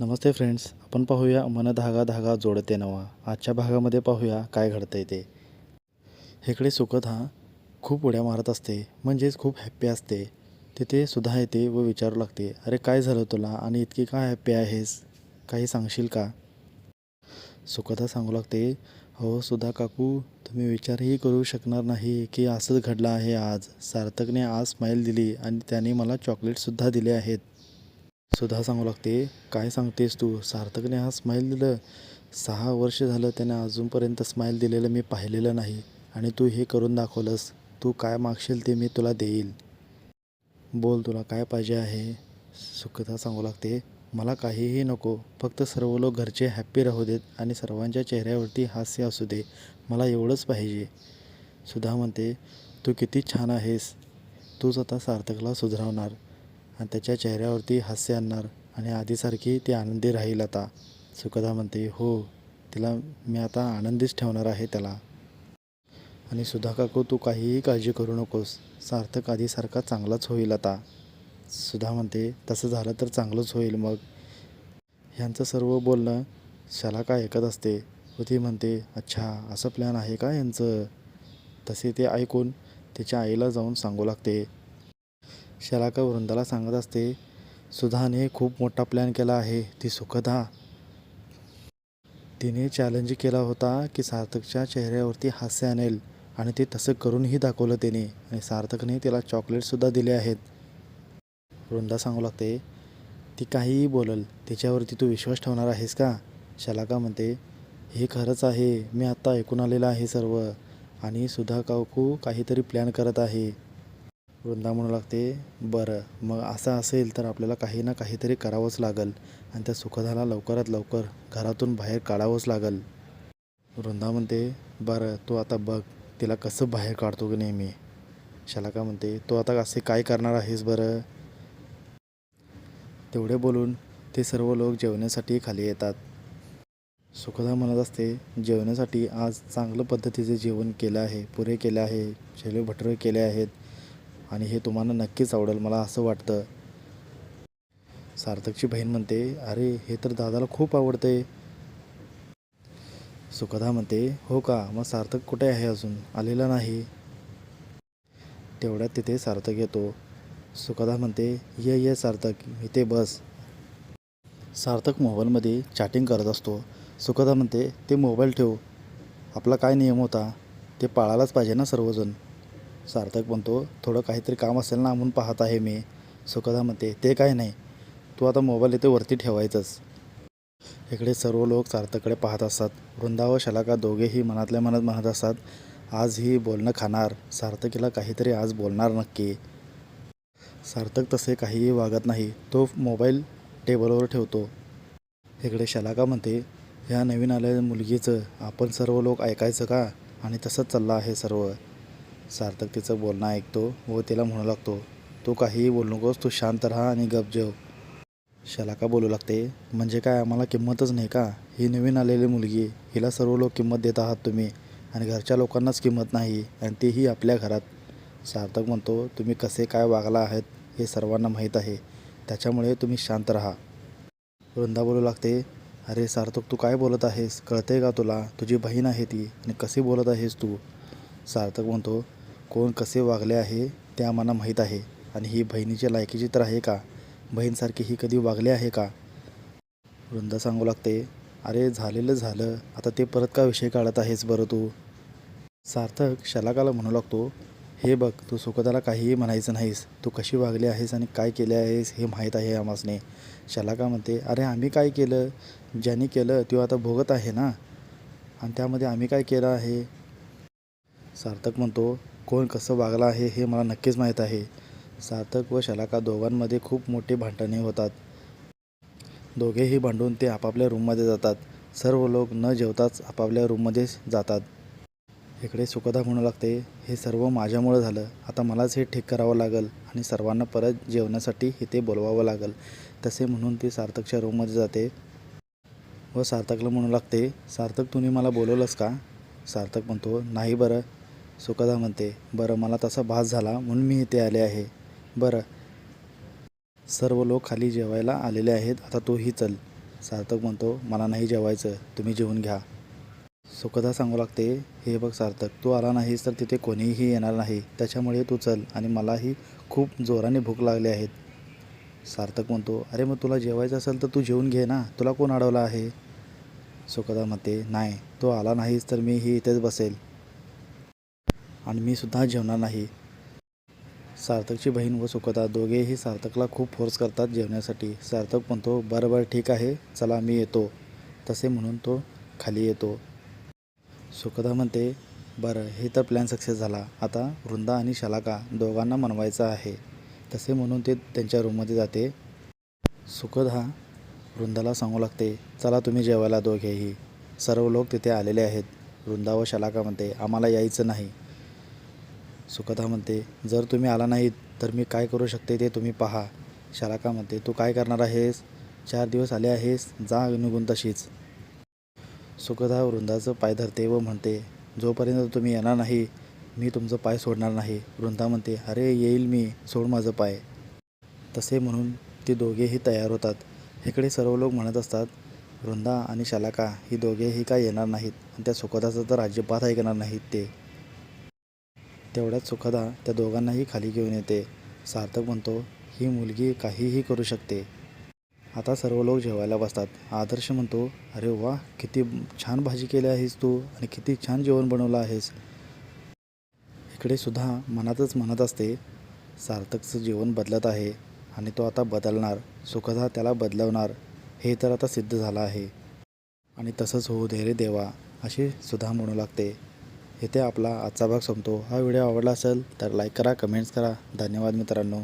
नमस्ते friends आपण पाहूया मन धागा धागा जोडते नवा. आजच्या भागामध्ये पाहूया काय घडतं आहे ते. इकडे सुखद हा खूप उड्या मारत असते म्हणजेच खूप हॅप्पी असते. तिथे सुद्धा येते व विचारू लागते अरे काय झालं तुला? आणि इतकी काय हॅप्पी आहेस? काही सांगशील का? सुखदा सांगू लागते हो सुधा काकू तुम्ही विचारही करू शकणार नाही की असंच घडलं आहे आज. सार्थकने आज स्माईल दिली आणि त्याने मला चॉकलेटसुद्धा दिले आहेत. सुधा सांगू लागते. काय सांगतेस तू? सार्थकने हा स्माईल दिलं. सहा वर्ष झालं त्याने अजूनपर्यंत स्माईल दिलेलं मी पाहिलेलं नाही. आणि तू हे करून दाखवलंस. तू काय मागशील ते मी तुला देईल. बोल तुला काय पाहिजे आहे? सुखदा सांगू लागते. मला काहीही नको. फक्त सर्व लोक घरचे हॅप्पी राहू देत आणि सर्वांच्या चेहऱ्यावरती हास्य असू दे. मला एवढंच पाहिजे. सुधा म्हणते तू किती छान आहेस. तूच आता सार्थकला सुधारवणार. आणि त्याच्या चेहऱ्यावरती हास्य आणणार आणि आधीसारखी ती आनंदी राहील आता. सुखदा म्हणते हो तिला मी आता आनंदीच ठेवणार आहे त्याला. आणि सुधा काकू तू काहीही काळजी करू नकोस. सार्थक आधीसारखा चांगलाच होईल आता. सुधा म्हणते तसं झालं तर चांगलंच होईल मग. ह्यांचं सर्व बोलणं शलाका ऐकत असते. व ती म्हणते अच्छा असं प्लॅन आहे का यांचं? तसे ते ऐकून तिच्या आईला जाऊन सांगू लागते. शलाका वृंदाला सांगत असते सुधाने खूप मोठा प्लॅन केला आहे ती सुखदा तिने चॅलेंज केला होता की सार्थकच्या चेहऱ्यावरती हास्य आणेल आणि ते तसं करूनही दाखवलं तिने आणि सार्थकने तिला चॉकलेटसुद्धा दिले आहेत. वृंदा सांगू लागते ती काहीही बोलल तिच्यावरती तू विश्वास ठेवणार आहेस का? शलाका म्हणते हे खरंच आहे मी आत्ता ऐकून आलेलं आहे सर्व आणि सुधा काकू काहीतरी प्लॅन करत आहे. वृंदा म्हणू लागते. बरं मग असं असेल तर आपल्याला काही ना काहीतरी करावंच लागल. आणि त्या सुखदाला लवकरात लवकर घरातून बाहेर काढावंच लागल. वृंदा म्हणते बरं तू आता बघ तिला कसं बाहेर काढतो की नेहमी? शलाका म्हणते तू आता असे काय करणार आहेस बरं? तेवढे बोलून ते सर्व लोक जेवण्यासाठी खाली येतात. सुखदा म्हणत असते जेवण्यासाठी आज चांगलं पद्धतीचे जेवण केलं आहे पुरे केले आहे छोले भटुरे केले आहेत आणि हे तुम्हाला नक्कीच आवडेल मला असं वाटतं. सार्थकची बहीण म्हणते अरे हे तर दादाला खूप आवडते. सुखदा म्हणते हो का मग सार्थक कुठे आहे अजून? आलेला नाही. तेवढ्यात तिथे सार्थक येतो. सुखदा म्हणते ये ये सार्थक इथे बस. सार्थक मोबाईलमध्ये चॅटिंग करत असतो. सुखदा म्हणते ते मोबाईल ठेव आपला काय नियम होता? ते पाळायलाच पाहिजे ना सर्वजण. सार्थक म्हणतो थोडं काहीतरी काम असेल ना म्हणून पाहत आहे मी. सुखदा म्हणते ते काय नाही. तू आता मोबाईल इथे वरती ठेवायचंच इकडे सर्व लोक सार्थककडे पाहत असतात. वृंदा व शलाका दोघेही मनातल्या मनात म्हणत असतात आज ही बोलणं खाणार. सार्थकीला काहीतरी आज बोलणार नक्की. सार्थक तसे काहीही वागत नाही. तो मोबाईल टेबलवर ठेवतो. इकडे शलाका म्हणते ह्या नवीन आलेल्या मुलगीचं आपण सर्व लोक ऐकायचं का? आणि तसंच चाललं आहे सर्व. सार्थक तिचं बोलणं ऐकतो व तिला म्हणू लागतो तू काहीही बोलू नकोस तू शांत राहा आणि गप जेव. शलाका बोलू लागते? म्हणजे काय आम्हाला किंमतच नाही का? ही नवीन आलेली मुलगी हिला सर्व लोक किंमत देत आहात तुम्ही आणि घरच्या लोकांनाच किंमत नाही आणि तीही आपल्या घरात. सार्थक म्हणतो तुम्ही कसे काय वागला आहात हे सर्वांना माहीत आहे. त्याच्यामुळे तुम्ही शांत राहा. वृंदा बोलू लागते अरे सार्थक तू काय बोलत आहेस? कळते का तुला? तुझी बहीण आहे ती आणि कसे बोलत आहेस तू? सार्थक म्हणतो कोण कसे वागले आहे ते आम्हाला माहीत आहे. आणि ही बहिणीच्या लायकीची तर आहे का? बहीणसारखी ही कधी वागले आहे का? वृंदा सांगू लागते अरे झालेलं झालं. आता ते परत का विषय काढत आहेस बरं तू? सार्थक शलाकाला म्हणू लागतो हे बघ तू सुखदाला काहीही म्हणायचं नाहीस. तू कशी वागली आहेस आणि काय केले आहेस हे माहीत आहे आमासने. शलाका म्हणते अरे आम्ही काय केलं? ज्यांनी केलं तो आता भोगत आहे ना? आणि त्यामध्ये आम्ही काय केलं आहे? सार्थक म्हणतो कोण कसं वागला आहे हे मला नक्कीच माहीत आहे. सार्थक व शलाका दोघांमध्ये खूप मोठी भांडणे होतात. दोघेही भांडून ते आपापल्या रूममध्ये जातात. सर्व लोक न जेवताच आपापल्या रूममध्ये जातात. इकडे सुखदा म्हणू लागते. हे सर्व माझ्यामुळं झालं. आता मलाच हे ठीक करावं लागेल आणि सर्वांना परत जेवण्यासाठी इथे बोलवावं लागेल. तसे म्हणून ती सार्थकच्या रूममध्ये जाते. व सार्थकला म्हणू लागते. सार्थक तुम्ही मला बोलवलंस का? सार्थक म्हणतो नाही बरं. सुखदा म्हणते बरं मला तसा भास झाला म्हणून मी इथे आले आहे. बरं. सर्व लोक खाली जेवायला आलेले आहेत आता तूही चल. सार्थक म्हणतो मला नाही जेवायचं तुम्ही जेवून घ्या. सुखदा सांगू लागते हे बघ सार्थक तू आला नाहीस तर तिथे कोणीही येणार नाही त्याच्यामुळे तू चल आणि मलाही खूप जोराने भूक लागली आहेत सार्थक म्हणतो अरे मग तुला जेवायचं असेल तर तू जेवून घे ना तुला कोण अडवलं आहे? सुखदा म्हणते नाही तो आला नाहीस तर मी ही इथेच बसेल. आणि मी सुद्धा जेवणार नाही. सार्थकची बहीण व सुखदा दोघेही सार्थकला खूप फोर्स करतात जेवण्यासाठी. सार्थक म्हणतो बरं बरं ठीक आहे चला मी येतो. तसे म्हणून तो खाली येतो. सुखदा म्हणते बरं हे तर प्लॅन सक्सेस झाला. आता वृंदा आणि शलाका दोघांना मनवायचं आहे. तसे म्हणून ते त्यांच्या रूममध्ये जाते. सुखदा वृंदाला सांगू लागते चला तुम्ही जेवायला दोघेही. सर्व लोक तिथे आलेले आहेत. वृंदा व शलाका म्हणते आम्हाला यायचं नाही. सुखदा म्हणते जर तुम्ही आला नाहीत तर मी काय करू शकते ते तुम्ही पहा. शलाका म्हणते तू काय करणार आहेस? चार दिवस आले आहेस जा निघून तशीच. सुखदा वृंदाचं पाय धरते व म्हणते जोपर्यंत तुम्ही येणार नाही मी तुमचं पाय सोडणार नाही. वृंदा म्हणते अरे येईल मी सोड माझं पाय. तसे म्हणून ते दोघेही तयार होतात. इकडे सर्व लोक म्हणत असतात वृंदा आणि शलाका ही दोघेही काय येणार नाहीत? आणि त्या सुखदाचं तर अजिबात ऐकणार नाहीत ते. तेवढ्यात सुखदा त्या दोघांनाही खाली घेऊन येते. सार्थक म्हणतो ही मुलगी काहीही करू शकते. आता सर्व लोक जेवायला बसतात. आदर्श म्हणतो अरे वा किती छान भाजी केली आहेस तू आणि किती छान जेवण बनवलं आहेस. इकडे सुद्धा मनातच म्हणत असते सार्थकचं जीवन बदलत आहे आणि तो आता बदलणार. सुखदा त्याला बदलवणार. हे तर आता सिद्ध झालं आहे. आणि तसंच होऊ दे रे देवा अशी सुद्धा म्हणू लागते. इथे आपला आजचा भाग संपतो. हा व्हिडिओ आवडला असेल तर लाईक करा कमेंट्स करा. धन्यवाद मित्रांनो.